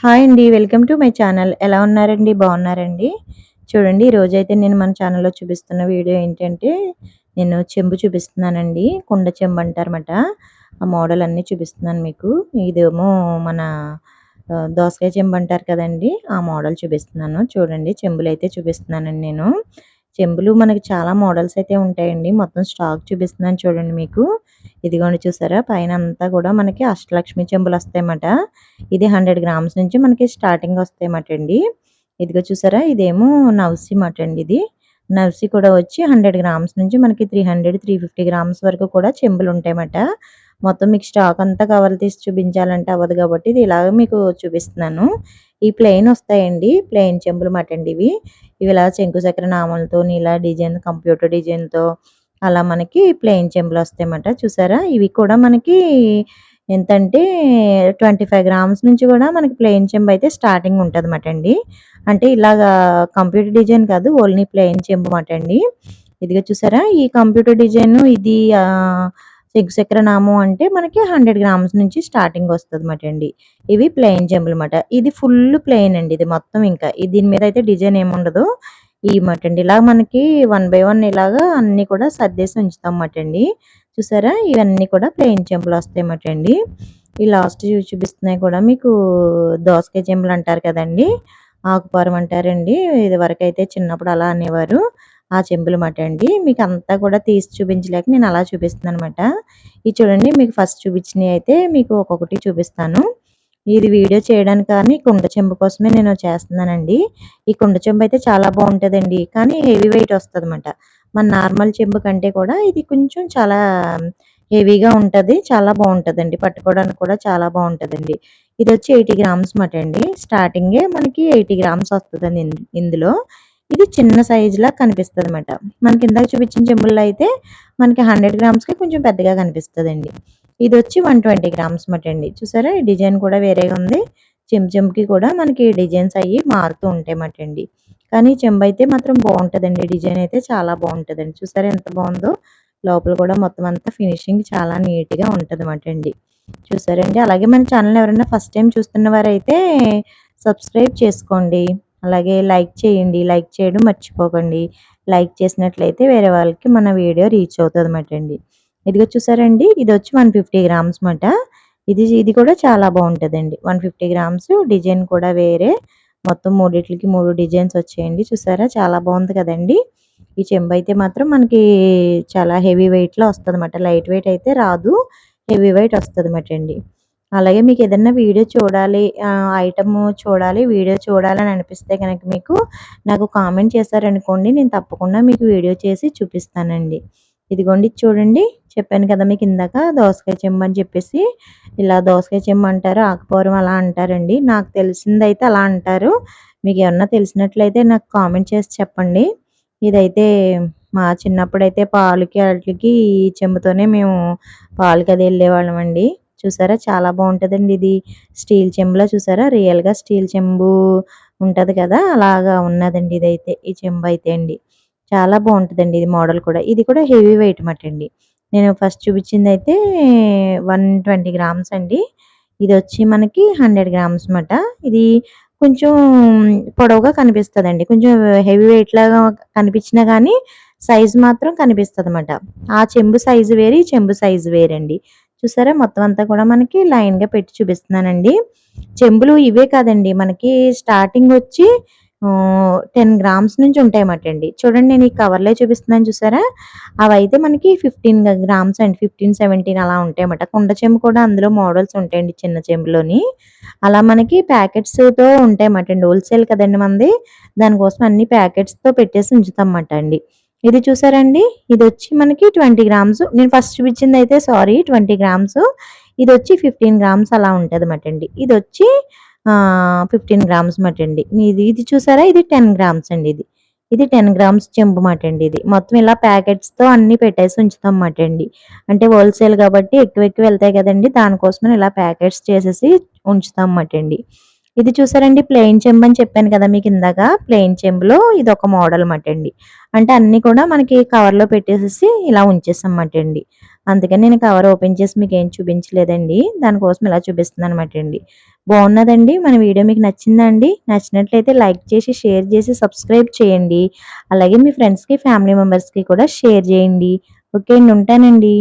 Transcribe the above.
Hi అండి welcome to my channel. ఎలా ఉన్నారండి? బాగున్నారండి? చూడండి ఈరోజైతే నేను మన ఛానల్లో చూపిస్తున్న వీడియో ఏంటంటే నేను చెంబు చూపిస్తున్నానండి. కుండ చెంబు అంటారన్నమాట. ఆ మోడల్ అన్నీ చూపిస్తున్నాను మీకు. ఇదేమో మన దోసకాయ చెంబు అంటారు కదండి. ఆ మోడల్ చూపిస్తున్నాను. చూడండి చెంబులు అయితే చూపిస్తున్నానండి నేను. చెంబులు మనకి చాలా మోడల్స్ అయితే ఉంటాయండి. మొత్తం స్టాక్ చూపిస్తున్నాను చూడండి మీకు. ఇదిగోండి చూసారా? పైన అంతా కూడా మనకి అష్టలక్ష్మి చెంబులు వస్తాయన్నమాట. ఇది హండ్రెడ్ గ్రామ్స్ నుంచి మనకి స్టార్టింగ్ వస్తాయన్నమాట అండి. ఇదిగో చూసారా? ఇదేమో నవ్సి మాట అండి ఇది. నవ్సి కూడా వచ్చి హండ్రెడ్ గ్రామ్స్ నుంచి మనకి three hundred three fifty grams వరకు కూడా చెంబులు ఉంటాయన్నమాట. మొత్తం మీకు స్టాక్ అంతా కవర్ తీసి చూపించాలంటే అవ్వదు కాబట్టి ఇది ఇలాగ మీకు చూపిస్తున్నాను. ఈ ప్లెయిన్ వస్తాయండి. ప్లెయిన్ చెంబులు మాట అండి ఇవి ఇవి ఇలా శంకు చక్ర నామాలతో ఇలా డిజైన్ కంప్యూటర్ డిజైన్తో అలా మనకి ప్లెయిన్ చెంబులు వస్తాయన్నమాట. చూసారా? ఇవి కూడా మనకి ఎంతంటే ట్వంటీ ఫైవ్ గ్రామ్స్ నుంచి కూడా మనకి ప్లెయిన్ చెంబు అయితే స్టార్టింగ్ ఉంటుంది అన్నమాట అండి అంటే ఇలాగా కంప్యూటర్ డిజైన్ కాదు ఓన్లీ ప్లెయిన్ చెంబు మాట అండి ఇదిగా చూసారా? ఈ కంప్యూటర్ డిజైన్ ఇది చక్ర నామం అంటే మనకి హండ్రెడ్ గ్రామ్స్ నుంచి స్టార్టింగ్ వస్తుంది అనమాట అండి ఇవి ప్లెయిన్ చెంబులు అనమాట ఇది ఫుల్ ప్లెయిన్ అండి ఇది మొత్తం ఇంకా. దీని మీద అయితే డిజైన్ ఏముండదు. ఈ మాట అండి ఇలా మనకి వన్ బై వన్ ఇలాగా అన్ని కూడా సర్దేసి ఉంచుతాం అన్నమాట అండి చూసారా? ఇవన్నీ కూడా ప్లెయిన్ చెంబులు వస్తాయి అన్నమాట అండి ఈ లాస్ట్ చూపిస్తున్నాయి కూడా మీకు దోసకాయ చెంబులు అంటారు కదండి. ఆకుపారం అంటారండి. ఇది వరకు అయితే చిన్నప్పుడు అలా అనేవారు. ఆ చెంబులు మాట అండి. మీకు అంతా కూడా తీసి చూపించలేక నేను అలా చూపిస్తున్నాను అనమాట ఇది చూడండి మీకు ఫస్ట్ చూపించినవి అయితే మీకు ఒక్కొక్కటి చూపిస్తాను. ఇది వీడియో చేయడానికి కానీ కుండ చెంబు కోసమే నేను చేస్తున్నానండి. ఈ కుండ చెంబు అయితే చాలా బాగుంటుందండి. కానీ హెవీ వెయిట్ వస్తుంది అనమాట మన నార్మల్ చెంబు కంటే కూడా ఇది కొంచెం చాలా హెవీగా ఉంటుంది చాలా బాగుంటుందండి. పట్టుకోవడానికి కూడా చాలా బాగుంటుందండి. ఇది వచ్చి ఎయిటీ గ్రామ్స్ మాట అండి. స్టార్టింగే మనకి ఎయిటీ గ్రామ్స్ వస్తుందండి ఇందులో. ఇది చిన్న సైజులా కనిపిస్తుంది అనమాట మనకి ఇందాక చూపించిన చెంబుల్లో అయితే మనకి హండ్రెడ్ గ్రామ్స్కి కొంచెం పెద్దగా కనిపిస్తుందండి. ఇది వచ్చి వన్ ట్వంటీ గ్రామ్స్ మాట అండి. చూసారా? ఈ డిజైన్ కూడా వేరేగా ఉంది. చెంచెంకి కూడా మనకి డిజైన్స్ అయ్యి మారుతూ ఉంటాయి మాట అండి. కానీ చెంబు అయితే మాత్రం బాగుంటుందండి. డిజైన్ అయితే చాలా బాగుంటుందండి. చూసారా ఎంత బాగుందో? లోపల కూడా మొత్తం అంతా ఫినిషింగ్ చాలా నీట్గా ఉంటుంది అన్నమాట అండి. చూసారండి అలాగే మన ఛానల్ ఎవరైనా ఫస్ట్ టైం చూస్తున్న వారైతే సబ్స్క్రైబ్ చేసుకోండి. అలాగే లైక్ చేయండి లైక్ చేయడం మర్చిపోకండి. లైక్ చేసినట్లయితే వేరే వాళ్ళకి మన వీడియో రీచ్ అవుతుంది అన్నమాట అండి. ఇదిగో చూసారండి ఇది వచ్చి వన్ ఫిఫ్టీ గ్రామ్స్ మాట ఇది ఇది కూడా చాలా బాగుంటుందండి. వన్ ఫిఫ్టీ గ్రామ్స్ డిజైన్ కూడా వేరే. మొత్తం మూడిట్లకి మూడు డిజైన్స్ వచ్చాయండి. చూసారా? చాలా బాగుంది కదండి. ఈ చెంబు అయితే మాత్రం మనకి చాలా హెవీ వెయిట్లో వస్తుంది అన్నమాట. లైట్ వెయిట్ అయితే రాదు. హెవీ వెయిట్ వస్తుంది అన్నమాట అండి. అలాగే మీకు ఏదైనా వీడియో చూడాలి ఐటమ్ చూడాలి వీడియో చూడాలని అనిపిస్తే కనుక మీకు నాకు కామెంట్ చేశారనుకోండి నేను తప్పకుండా మీకు వీడియో చేసి చూపిస్తానండి. ఇదిగోండి చూడండి చెప్పాను కదా మీకు ఇందాక దోసకాయ చెమ్మ అని చెప్పేసి ఇలా దోసకాయ చెమ్మ అంటారు ఆకుపూరం అలా అంటారండి. నాకు తెలిసిందైతే అలా అంటారు. మీకు ఏమన్నా తెలిసినట్లయితే నాకు కామెంట్ చేసి చెప్పండి. ఇదైతే మా చిన్నప్పుడైతే పాలకి వాటికి ఈ చెంబుతోనే మేము పాలకి అది వెళ్ళేవాళ్ళం అండి చూసారా? చాలా బాగుంటుందండి ఇది. స్టీల్ చెంబులో చూసారా? రియల్గా స్టీల్ చెంబు ఉంటుంది కదా? అలాగా ఉన్నదండి ఇదైతే ఈ చెంబు అయితే అండి. చాలా బాగుంటుందండి ఇది మోడల్ కూడా. ఇది కూడా హెవీ వెయిట్ మట అండి. నేను ఫస్ట్ చూపించింది అయితే వన్ ట్వంటీ గ్రామ్స్ అండి. ఇది వచ్చి మనకి హండ్రెడ్ గ్రామ్స్ మాట. ఇది కొంచెం పొడవుగా కనిపిస్తుందండి. కొంచెం హెవీ వెయిట్ లాగా కనిపించినా కానీ సైజు మాత్రం కనిపిస్తుంది అనమాట ఆ చెంబు సైజు వేరు ఈ చెంబు సైజు వేరండి. చూసారా? మొత్తం అంతా కూడా మనకి లైన్గా పెట్టి చూపిస్తున్నానండి. చెంబులు ఇవే కాదండి. మనకి స్టార్టింగ్ వచ్చి టెన్ గ్రామ్స్ నుంచి ఉంటాయన్నమాట అండి చూడండి నేను ఈ కవర్లో చూపిస్తున్నాను చూసారా? అవి అయితే మనకి ఫిఫ్టీన్ గ్రామ్స్ అండి ఫిఫ్టీన్ సెవెంటీన్ అలా ఉంటాయన్నమాట. కుండ చెంబు కూడా అందులో మోడల్స్ ఉంటాయండి చిన్న చెంబులోని. అలా మనకి ప్యాకెట్స్తో ఉంటాయన్నమాట అండి హోల్సేల్ కదండి మనది. దానికోసం అన్ని ప్యాకెట్స్తో పెట్టేసి ఉంచుతాం అన్నమాట అండి. ఇది చూసారండి? ఇది వచ్చి మనకి ట్వంటీ గ్రామ్స్. నేను ఫస్ట్ చూపించింది అయితే సారీ ట్వంటీ గ్రామ్స్. ఇది వచ్చి ఫిఫ్టీన్ గ్రామ్స్ అలా ఉంటుంది అన్నమాట అండి ఇది వచ్చి ఫిఫ్టీన్ గ్రామ్స్ మాట అండి ఇది ఇది చూసారా? ఇది టెన్ గ్రామ్స్ అండి ఇది. ఇది టెన్ గ్రామ్స్ చెంబు మాట అండి ఇది. మొత్తం ఇలా ప్యాకెట్స్తో అన్ని పెట్టేసి ఉంచుతాం మాట అండి అంటే హోల్సేల్ కాబట్టి ఎక్కువ ఎక్కువ వెళ్తాయి కదండి. దానికోసమని ఇలా ప్యాకెట్స్ చేసేసి ఉంచుతాం మాట అండి ఇది చూసారండి ప్లెయిన్ చెంబు అని చెప్పాను కదా మీకు ఇందాక. ప్లెయిన్ చెంబులో ఇది ఒక మోడల్ మాట అండి. అంటే అన్ని కూడా మనకి కవర్లో పెట్టేసేసి ఇలా ఉంచేసాం అండి. అందుకని నేను కవర్ ఓపెన్ చేసి మీకు ఏం చూపించలేదండి. దానికోసం ఇలా చూపిస్తున్నాను అనమాట అండి. బాగున్నదండి? మన వీడియో మీకు నచ్చిందా అండి? నచ్చినట్లయితే లైక్ చేసి షేర్ చేసి సబ్స్క్రైబ్ చేయండి. అలాగే మీ ఫ్రెండ్స్కి ఫ్యామిలీ మెంబర్స్కి కూడా షేర్ చేయండి. ఓకే అండి ఉంటానండి.